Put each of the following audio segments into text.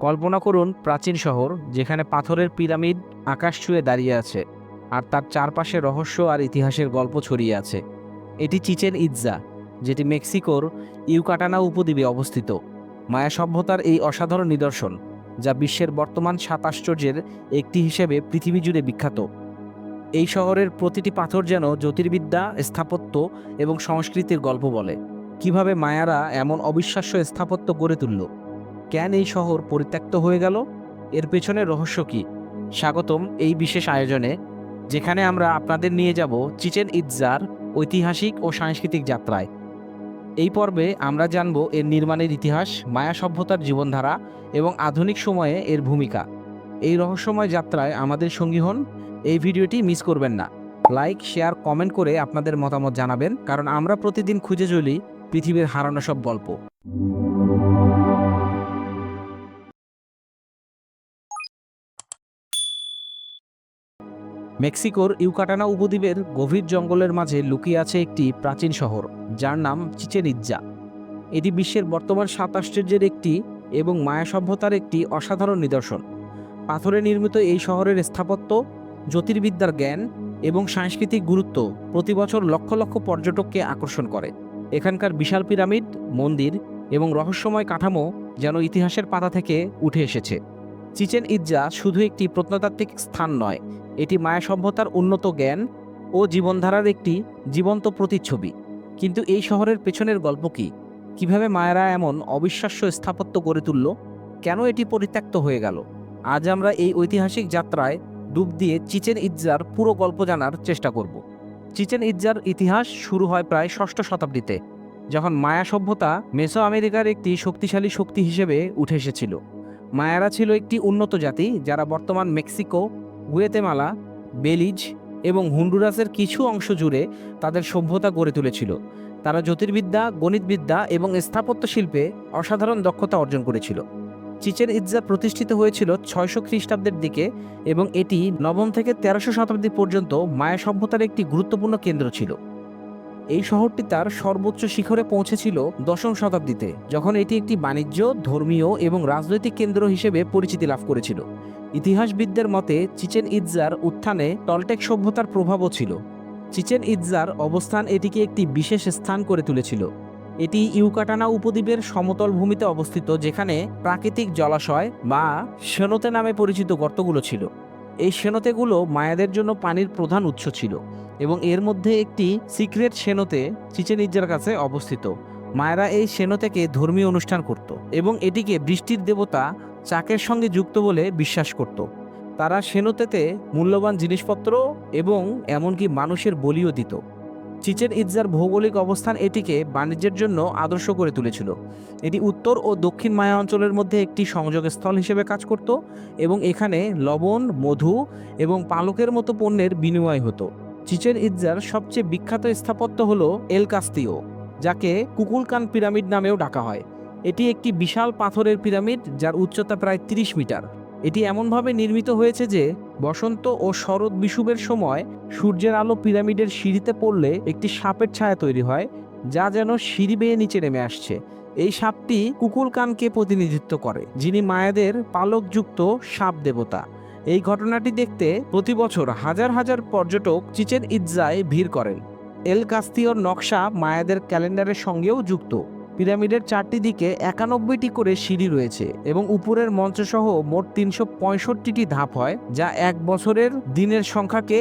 কল্পনা করুন প্রাচীন শহর যেখানে পাথরের পিরামিড আকাশ ছুঁয়ে দাঁড়িয়ে আছে আর তার চারপাশে রহস্য আর ইতিহাসের গল্প ছড়িয়ে আছে। এটি চিচেন ইৎজা, যেটি মেক্সিকোর ইউকাটানা উপদ্বীপে অবস্থিত। মায়া সভ্যতার এই অসাধারণ নিদর্শন, যা বিশ্বের বর্তমান সাত আশ্চর্যের একটি হিসেবে পৃথিবী জুড়ে বিখ্যাত। এই শহরের প্রতিটি পাথর যেন জ্যোতির্বিদ্যা, স্থাপত্য এবং সংস্কৃতির গল্প বলে। কীভাবে মায়ারা এমন অবিশ্বাস্য স্থাপত্য গড়ে তুলল? কেন এই শহর পরিত্যক্ত হয়ে গেল? এর পেছনে রহস্য কি? স্বাগতম এই বিশেষ আয়োজনে, যেখানে আমরা আপনাদের নিয়ে যাব চিচেন ইৎজার ঐতিহাসিক ও সাংস্কৃতিক যাত্রায়। এই পর্বে আমরা জানব এর নির্মাণের ইতিহাস, মায়া সভ্যতার জীবনধারা এবং আধুনিক সময়ে এর ভূমিকা। এই রহস্যময় যাত্রায় আমাদের সঙ্গী হন, এই ভিডিওটি মিস করবেন না। লাইক, শেয়ার, কমেন্ট করে আপনাদের মতামত জানাবেন, কারণ আমরা প্রতিদিন খুঁজে চলি পৃথিবীর হারানো সব গল্প। মেক্সিকোর ইউকাটানা উপদ্বীপের গভীর জঙ্গলের মাঝে লুকিয়ে আছে একটি প্রাচীন শহর, যার নাম চিচেন ইৎজা এটি বিশ্বের বর্তমান সাত আশ্চর্যের একটি এবং মায়া সভ্যতার একটি অসাধারণ নিদর্শন। পাথরে নির্মিত এই শহরের স্থাপত্য, জ্যোতির্বিদ্যার জ্ঞান এবং সাংস্কৃতিক গুরুত্ব প্রতি বছর লক্ষ লক্ষ পর্যটককে আকর্ষণ করে। এখানকার বিশাল পিরামিড, মন্দির এবং রহস্যময় কাঠামো যেন ইতিহাসের পাতা থেকে উঠে এসেছে। চিচেন ইৎজা শুধু একটি প্রত্নতাত্ত্বিক স্থান নয়, এটি মায়া সভ্যতার উন্নত জ্ঞান ও জীবনধারার একটি জীবন্ত প্রতিচ্ছবি। কিন্তু এই শহরের পেছনের গল্প কি? কীভাবে মায়েরা এমন অবিশ্বাস্য স্থাপত্য গড়ে তুলল? কেন এটি পরিত্যক্ত হয়ে গেল? আজ আমরা এই ঐতিহাসিক যাত্রায় ডুব দিয়ে চিচেন ইৎজার পুরো গল্প জানার চেষ্টা করব। চিচেন ইৎজার ইতিহাস শুরু হয় প্রায় ষষ্ঠ শতাব্দীতে, যখন মায়া সভ্যতা মেসো আমেরিকার একটি শক্তিশালী শক্তি হিসেবে উঠে এসেছিল। মায়ারা ছিল একটি উন্নত জাতি যারা বর্তমান মেক্সিকো, গুয়েতেমালা, বেলিজ এবং হুন্ডুরাসের কিছু অংশ জুড়ে তাদের সভ্যতা গড়ে তুলেছিল। তারা জ্যোতির্বিদ্যা, গণিতবিদ্যা এবং স্থাপত্য শিল্পে অসাধারণ দক্ষতা অর্জন করেছিল। চিচেন ইৎজা প্রতিষ্ঠিত হয়েছিল ছয়শো খ্রিস্টাব্দের দিকে এবং এটি নবম থেকে তেরোশো শতাব্দী পর্যন্ত মায়া সভ্যতার একটি গুরুত্বপূর্ণ কেন্দ্র ছিল। এই শহরটি তার সর্বোচ্চ শিখরে পৌঁছেছিল দশম শতাব্দীতে, যখন এটি একটি বাণিজ্য, ধর্মীয় এবং রাজনৈতিক কেন্দ্র হিসেবে পরিচিতি লাভ করেছিল। ইতিহাসবিদদের মতে, চিচেন ইৎজার উত্থানে টলটেক সভ্যতার প্রভাবও ছিল। চিচেন ইৎজার অবস্থান এটিকে একটি বিশেষ স্থান করে তুলেছিল। এটি ইউকাটানা উপদ্বীপের সমতল ভূমিতে অবস্থিত, যেখানে প্রাকৃতিক জলাশয় বা সেনতে নামে পরিচিত গর্তগুলো ছিল। এই সেনতেগুলো মায়াদের জন্য পানির প্রধান উৎস ছিল। এবং এর মধ্যে একটি সিক্রেট সেনতে চিচেন ইৎজার কাছে অবস্থিত। মায়েরা এই সেনতেকে ধর্মীয় অনুষ্ঠান করত এবং এটিকে বৃষ্টির দেবতা চাকের সঙ্গে যুক্ত বলে বিশ্বাস করত। তারা সেনতেতে মূল্যবান জিনিসপত্র এবং এমনকি মানুষের বলিও দিত। চিচেন ইৎজার ভৌগোলিক অবস্থান এটিকে বাণিজ্যের জন্য আদর্শ করে তুলেছিল। এটি উত্তর ও দক্ষিণ মায়া অঞ্চলের মধ্যে একটি সংযোগস্থল হিসেবে কাজ করত এবং এখানে লবণ, মধু এবং পালকের মতো পণ্যের বিনিময় হতো। চিচেন ইৎজার সবচেয়ে বিখ্যাত স্থাপত্য হল এল কাস্তিও, যাকে কুকুলকান পিরামিড নামেও ডাকা হয়। এটি একটি বিশাল পাথরের পিরামিড যার উচ্চতা প্রায় ৩০ মিটার। এটি এমনভাবে নির্মিত হয়েছে যে বসন্ত ও শরৎ বিষুবের সময় সূর্যের আলো পিরামিডের সিঁড়িতে পড়লে একটি সাপের ছায়া তৈরি হয়, যা যেন সিঁড়ি বেয়ে নিচে নেমে আসছে। এই সাপটি কুকুলকানকে প্রতিনিধিত্ব করে, যিনি মায়াদের পালকযুক্ত সাপ দেবতা। এই ঘটনাটি দেখতে প্রতি বছর হাজার হাজার পর্যটক চিচেন ইৎজায় ভিড় করেন। এল কাস্তিওর নকশা মায়াদের ক্যালেন্ডারের সঙ্গেও যুক্ত। পিরামিডের চারটি দিকে একানব্বইটি করে সিঁড়ি রয়েছে এবং উপরের মঞ্চসহ মোট তিনশো পঁয়ষট্টিটি ধাপ হয়, যা এক বছরের দিনের সংখ্যাকে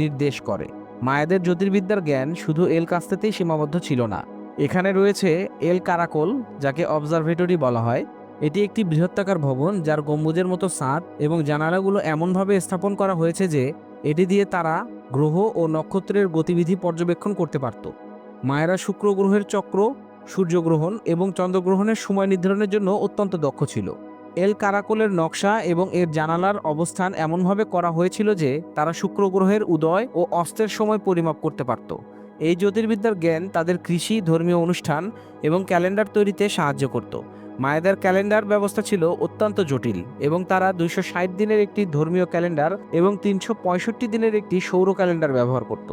নির্দেশ করে। মায়াদের জ্যোতির্বিদ্যার জ্ঞান শুধু এল কাস্তেতেই সীমাবদ্ধ ছিল না। এখানে রয়েছে এল কারাকোল, যাকে অবজারভেটরি বলা হয়। এটি একটি বৃহত্তাকার ভবন যার গম্বুজের মতো ছাদ এবং জানালাগুলো এমনভাবে স্থাপন করা হয়েছে যে এটি দিয়ে তারা গ্রহ ও নক্ষত্রের গতিবিধি পর্যবেক্ষণ করতে পারত। মায়েরা শুক্র গ্রহের চক্র, সূর্যগ্রহণ এবং চন্দ্রগ্রহণের সময় নির্ধারণের জন্য অত্যন্ত দক্ষ ছিল। এল কারাকোলের নকশা এবং এর জানালার অবস্থান এমনভাবে করা হয়েছিল যে তারা শুক্র গ্রহের উদয় ও অস্তের সময় পরিমাপ করতে পারত। এই জ্যোতির্বিদ্যার জ্ঞান তাদের কৃষি ধর্মীয় অনুষ্ঠান এবং ক্যালেন্ডার তৈরিতে সাহায্য করত। মায়েদের ক্যালেন্ডার ব্যবস্থা ছিল অত্যন্ত জটিল এবং তারা দুইশো ষাট দিনের একটি ধর্মীয় ক্যালেন্ডার এবং তিনশো পঁয়ষট্টি দিনের একটি সৌর ক্যালেন্ডার ব্যবহার করত।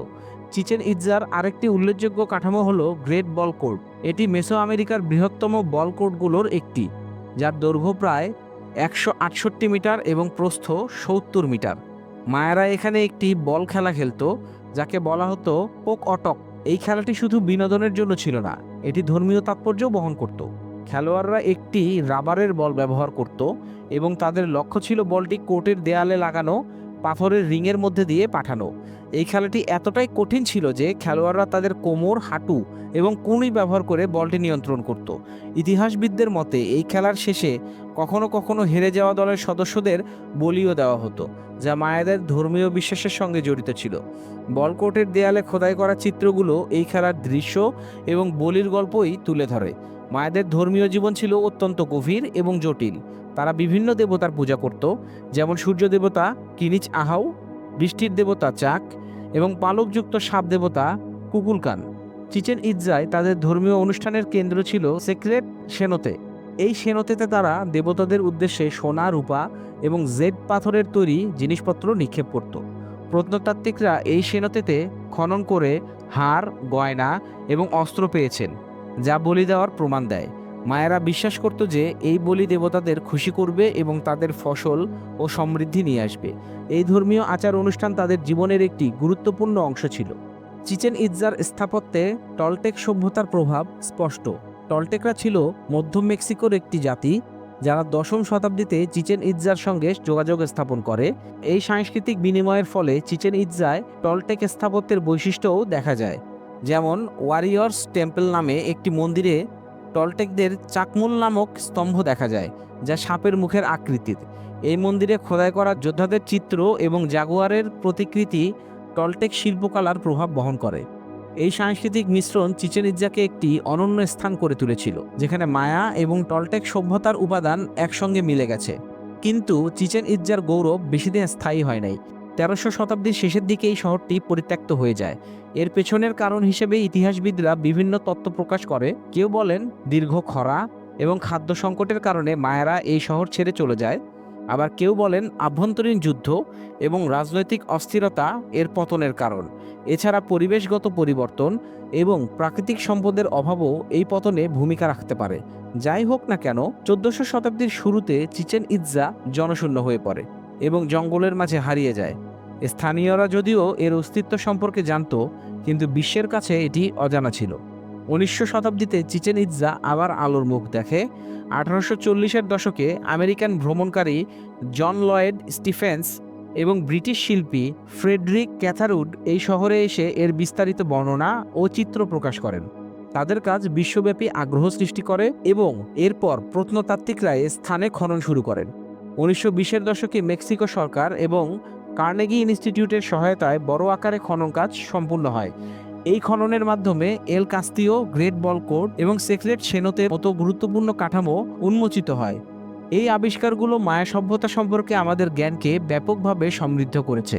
চিচেন ইৎজার আরেকটি উল্লেখযোগ্য কাঠামো হল গ্রেট বল কোর্ট। এটি মেসো আমেরিকার বৃহত্তম বল কোর্টগুলোর একটি, যার দৈর্ঘ্য প্রায় একশো আটষট্টি মিটার এবং প্রস্থ সত্তর মিটার। মায়েরা এখানে একটি বল খেলা খেলত, যাকে বলা হতো পোক অটক। এই খেলাটি শুধু বিনোদনের জন্য ছিল না, এটি ধর্মীয় তাৎপর্যও বহন করত। খেলোয়াড়রা একটি রাবারের বল ব্যবহার করত এবং তাদের লক্ষ্য ছিল বলটি কোর্টের দেয়ালে লাগানো, পাথরের রিংয়ের মধ্যে দিয়ে পাঠানো। এই খেলাটি এতটাই কঠিন ছিল যে খেলোয়াড়রা তাদের কোমর, হাঁটু এবং কুণি ব্যবহার করে বলটি নিয়ন্ত্রণ করত। ইতিহাসবিদদের মতে, এই খেলার শেষে কখনো কখনো হেরে যাওয়া দলের সদস্যদের বলিও দেওয়া হতো, যা মায়েদের ধর্মীয় বিশ্বাসের সঙ্গে জড়িত ছিল। বল কোর্টের দেয়ালে খোদাই করা চিত্রগুলো এই খেলার দৃশ্য এবং বলির গল্পই তুলে ধরে। মায়েদের ধর্মীয় জীবন ছিল অত্যন্ত গভীর এবং জটিল। তারা বিভিন্ন দেবতার পূজা করত, যেমন সূর্য দেবতা, কিনিচ আহাউ বৃষ্টির দেবতা চাক এবং পালকযুক্ত সাপ দেবতা কুকুলকান। চিচেন ইৎজায় তাদের ধর্মীয় অনুষ্ঠানের কেন্দ্র ছিল সেক্রেট সেনোতে। এই সেনোতেতে তারা দেবতাদের উদ্দেশ্যে সোনা, রূপা এবং জেড পাথরের তৈরি জিনিসপত্র নিক্ষেপ করত। প্রত্নতাত্ত্বিকরা এই সেনোতেতে খনন করে হার গয়না এবং অস্ত্র পেয়েছেন। যা বলি দেওয়ার প্রমাণ দেয়। মায়েরা বিশ্বাস করত যে, এই বলি দেবতাদের খুশি করবে এবং তাদের ফসল ও সমৃদ্ধি নিয়ে আসবে। এই ধর্মীয় আচার অনুষ্ঠান তাদের জীবনের একটি গুরুত্বপূর্ণ অংশ ছিল। চিচেন ইৎজার স্থাপত্যে টলটেক সভ্যতার প্রভাব স্পষ্ট। টলটেকরা ছিল মধ্য মেক্সিকোর একটি জাতি, যারা দশম শতাব্দীতে চিচেন ইৎজার সঙ্গে যোগাযোগ স্থাপন করে। এই সাংস্কৃতিক বিনিময়ের ফলে চিচেন ইৎজায় টলটেক স্থাপত্যের বৈশিষ্ট্যও দেখা যায়। যেমন ওয়ারিয়র্স টেম্পল নামে একটি মন্দিরে টলটেকদের চাকমুল নামক স্তম্ভ দেখা যায়, যা সাপের মুখের আকৃতির। এই মন্দিরে খোদাই করা যোদ্ধাদের চিত্র এবং জাগুয়ারের প্রতিকৃতি টলটেক শিল্পকলার প্রভাব বহন করে। এই সাংস্কৃতিক মিশ্রণ চিচেন ইজ্জাকে একটি অনন্য স্থান করে তুলেছিল, যেখানে মায়া এবং টলটেক সভ্যতার উপাদান একসঙ্গে মিলে গেছে। কিন্তু চিচেন ইজ্জার গৌরব বেশিদিন স্থায়ী হয় নাই। তেরোশো শতাব্দীর শেষের দিকে এই শহরটি পরিত্যক্ত হয়ে যায়। এর পেছনের কারণ হিসেবে ইতিহাসবিদরা বিভিন্ন তত্ত্ব প্রকাশ করে। কেউ বলেন দীর্ঘ খরা এবং খাদ্য সংকটের কারণে মায়েরা এই শহর ছেড়ে চলে যায়। আবার কেউ বলেন আভ্যন্তরীণ যুদ্ধ এবং রাজনৈতিক অস্থিরতা এর পতনের কারণ। এছাড়া পরিবেশগত পরিবর্তন এবং প্রাকৃতিক সম্পদের অভাবও এই পতনে ভূমিকা রাখতে পারে। যাই হোক না কেন, চোদ্দশো শতাব্দীর শুরুতে চিচেন ইৎজা জনশূন্য হয়ে পড়ে। এবং জঙ্গলের মাঝে হারিয়ে যায়। স্থানীয়রা যদিও এর অস্তিত্ব সম্পর্কে জানত, কিন্তু বিশ্বের কাছে এটি অজানা ছিল। উনিশশো শতাব্দীতে চিচেন ইৎজা আবার আলোর মুখ দেখে। আঠারোশো চল্লিশের দশকে আমেরিকান ভ্রমণকারী জন লয়েড স্টিফেন্স এবং ব্রিটিশ শিল্পী ফ্রেডরিক ক্যাথারুড এই শহরে এসে এর বিস্তারিত বর্ণনা ও চিত্র প্রকাশ করেন। তাদের কাজ বিশ্বব্যাপী আগ্রহ সৃষ্টি করে এবং এরপর প্রত্নতাত্ত্বিকরা স্থানে খনন শুরু করেন। উনিশশো বিশের দশকে মেক্সিকো সরকার এবং কার্নেগি ইনস্টিটিউটের সহায়তায় বড় আকারে খনন কাজ সম্পূর্ণ হয়। এই খননের মাধ্যমে El Castillo, great ball court এবং সেক্রেট সেনোতের মতো গুরুত্বপূর্ণ কাঠামো উন্মোচিত হয়। এই আবিষ্কারগুলো মায়া সভ্যতা সম্পর্কে আমাদের জ্ঞানকে ব্যাপকভাবে সমৃদ্ধ করেছে।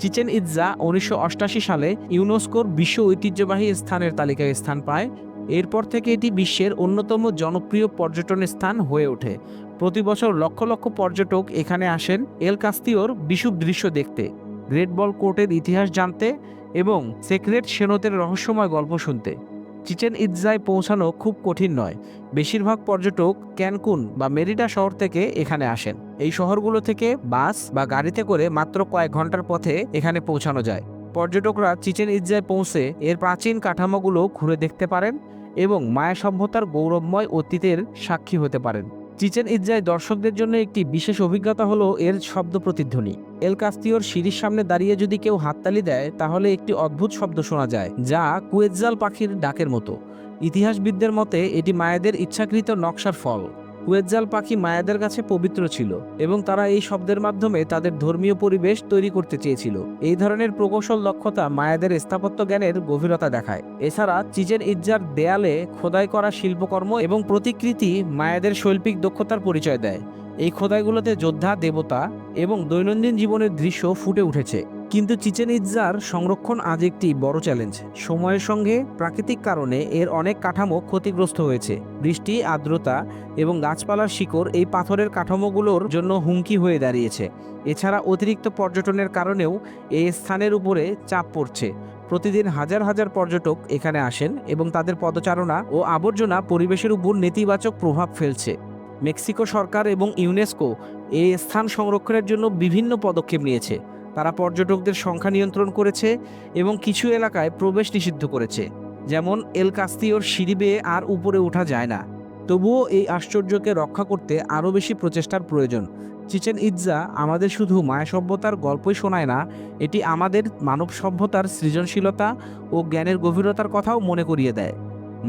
চিচেন ইৎজা উনিশশো সালে ইউনেস্কোর বিশ্ব ঐতিহ্যবাহী স্থানের তালিকায় স্থান পায়। এরপর থেকে এটি বিশ্বের অন্যতম জনপ্রিয় পর্যটন স্থান হয়ে ওঠে। প্রতি বছর লক্ষ লক্ষ পর্যটক এখানে আসেন এল কাস্তিওর বিশুভ দৃশ্য দেখতে, গ্রেট বল কোর্টের ইতিহাস জানতে এবং সেক্রেট সেনতের রহস্যময় গল্প শুনতে। চিচেন ইৎজায় পৌঁছানো খুব কঠিন নয়। বেশিরভাগ পর্যটক ক্যানকুন বা মেরিডা শহর থেকে এখানে আসেন। এই শহরগুলো থেকে বাস বা গাড়িতে করে মাত্র কয়েক ঘণ্টার পথে এখানে পৌঁছানো যায়। পর্যটকরা চিচেন ইৎজায় পৌঁছে এর প্রাচীন কাঠামোগুলো ঘুরে দেখতে পারেন এবং মায়া সভ্যতার গৌরবময় অতীতের সাক্ষী হতে পারেন। চিচেন ইৎজায় দর্শকদের জন্য একটি বিশেষ অভিজ্ঞতা হলো এর শব্দ প্রতিধ্বনি। এল কাস্তিওর সিঁড়ির সামনে দাঁড়িয়ে যদি কেউ হাততালি দেয়, তাহলে একটি অদ্ভুত শব্দ শোনা যায়, যা কুয়েজ্জাল পাখির ডাকের মতো। ইতিহাসবিদদের মতে, এটি মায়েদের ইচ্ছাকৃত নকশার ফল। কুয়েজ্জাল পাখি মায়াদের কাছে পবিত্র ছিল এবং তারা এই শব্দের মাধ্যমে তাদের ধর্মীয় পরিবেশ তৈরি করতে চেয়েছিল। এই ধরনের প্রকৌশল দক্ষতা মায়াদের স্থাপত্য জ্ঞানের গভীরতা দেখায়। এছাড়া চিজেন ইজ্জার দেয়ালে খোদাই করা শিল্পকর্ম এবং প্রতিকৃতি মায়াদের শৈল্পিক দক্ষতার পরিচয় দেয়। এই খোদাইগুলোতে যোদ্ধা, দেবতা এবং দৈনন্দিন জীবনের দৃশ্য ফুটে উঠেছে। কিন্তু চিচেন ইৎজার সংরক্ষণ আজ একটি বড় চ্যালেঞ্জ। সময়ের সঙ্গে প্রাকৃতিক কারণে এর অনেক কাঠামো ক্ষতিগ্রস্ত হয়েছে। বৃষ্টি, আর্দ্রতা এবং গাছপালার শিকড় এই পাথরের কাঠামোগুলোর জন্য হুমকি হয়ে দাঁড়িয়েছে। এছাড়া অতিরিক্ত পর্যটনের কারণেও এই স্থানের উপরে চাপ পড়ছে। প্রতিদিন হাজার হাজার পর্যটক এখানে আসেন এবং তাদের পদচারণা ও আবর্জনা পরিবেশের উপর নেতিবাচক প্রভাব ফেলছে। মেক্সিকো সরকার এবং ইউনেস্কো এই স্থান সংরক্ষণের জন্য বিভিন্ন পদক্ষেপ নিয়েছে। তারা পর্যটকদের সংখ্যা নিয়ন্ত্রণ করেছে এবং কিছু এলাকায় প্রবেশ নিষিদ্ধ করেছে, যেমন এল কাস্তিওর সিঁড়ি বেয়ে আর উপরে ওঠা যায় না। তবুও এই আশ্চর্যকে রক্ষা করতে আরও বেশি প্রচেষ্টার প্রয়োজন। চিচেন ইৎজা, আমাদের শুধু মায়া সভ্যতার গল্পই শোনায় না, এটি আমাদের মানব সভ্যতার সৃজনশীলতা ও জ্ঞানের গভীরতার কথাও মনে করিয়ে দেয়।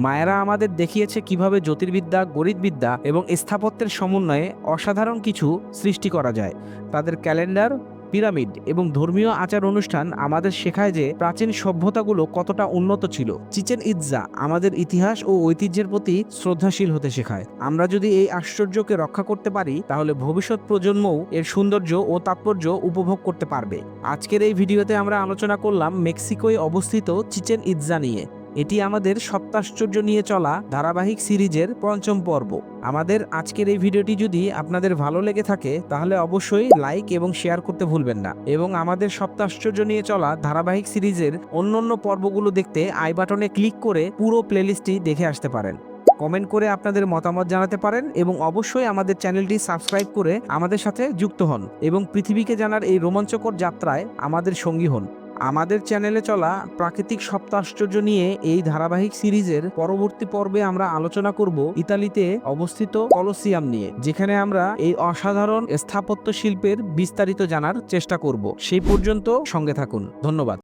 মায়েরা আমাদের দেখিয়েছে কীভাবে জ্যোতির্বিদ্যা, গণিতবিদ্যা এবং স্থাপত্যের সমন্বয়ে অসাধারণ কিছু সৃষ্টি করা যায়। তাদের ক্যালেন্ডার পিরামিড এবং ধর্মীয় আচার অনুষ্ঠান আমাদের শেখায় যে প্রাচীন সভ্যতাগুলো কতটা উন্নত ছিল। চিচেন ইৎজা আমাদের ইতিহাস ও ঐতিহ্যের প্রতি শ্রদ্ধাশীল হতে শেখায়। আমরা যদি এই আশ্চর্যকে রক্ষা করতে পারি, তাহলে ভবিষ্যৎ প্রজন্মও এর সৌন্দর্য ও তাৎপর্য উপভোগ করতে পারবে। আজকের এই ভিডিওতে আমরা আলোচনা করলাম মেক্সিকোয় অবস্থিত চিচেন ইৎজা নিয়ে। এটি আমাদের সপ্তাশ্চর্য নিয়ে চলা ধারাবাহিক সিরিজের পঞ্চম পর্ব। আমাদের আজকের এই ভিডিওটি যদি আপনাদের ভালো লেগে থাকে, তাহলে অবশ্যই লাইক এবং শেয়ার করতে ভুলবেন না। এবং আমাদের সপ্তাশ্চর্য নিয়ে চলা ধারাবাহিক সিরিজের অন্যান্য পর্বগুলো দেখতে আই বাটনে ক্লিক করে পুরো প্লেলিস্টটি দেখে আসতে পারেন। কমেন্ট করে আপনাদের মতামত জানাতে পারেন এবং অবশ্যই আমাদের চ্যানেলটি সাবস্ক্রাইব করে আমাদের সাথে যুক্ত হন এবং পৃথিবীকে জানার এই রোমাঞ্চকর যাত্রায় আমাদের সঙ্গী হন। আমাদের চ্যানেলে চলা প্রাকৃতিক সপ্তাশ্চর্য নিয়ে এই ধারাবাহিক সিরিজের পরবর্তী পর্বে আমরা আলোচনা করব ইতালিতে অবস্থিত কলোসিয়াম নিয়ে, যেখানে আমরা এই অসাধারণ স্থাপত্য শিল্পের বিস্তারিত জানার চেষ্টা করব। সেই পর্যন্ত সঙ্গে থাকুন। ধন্যবাদ।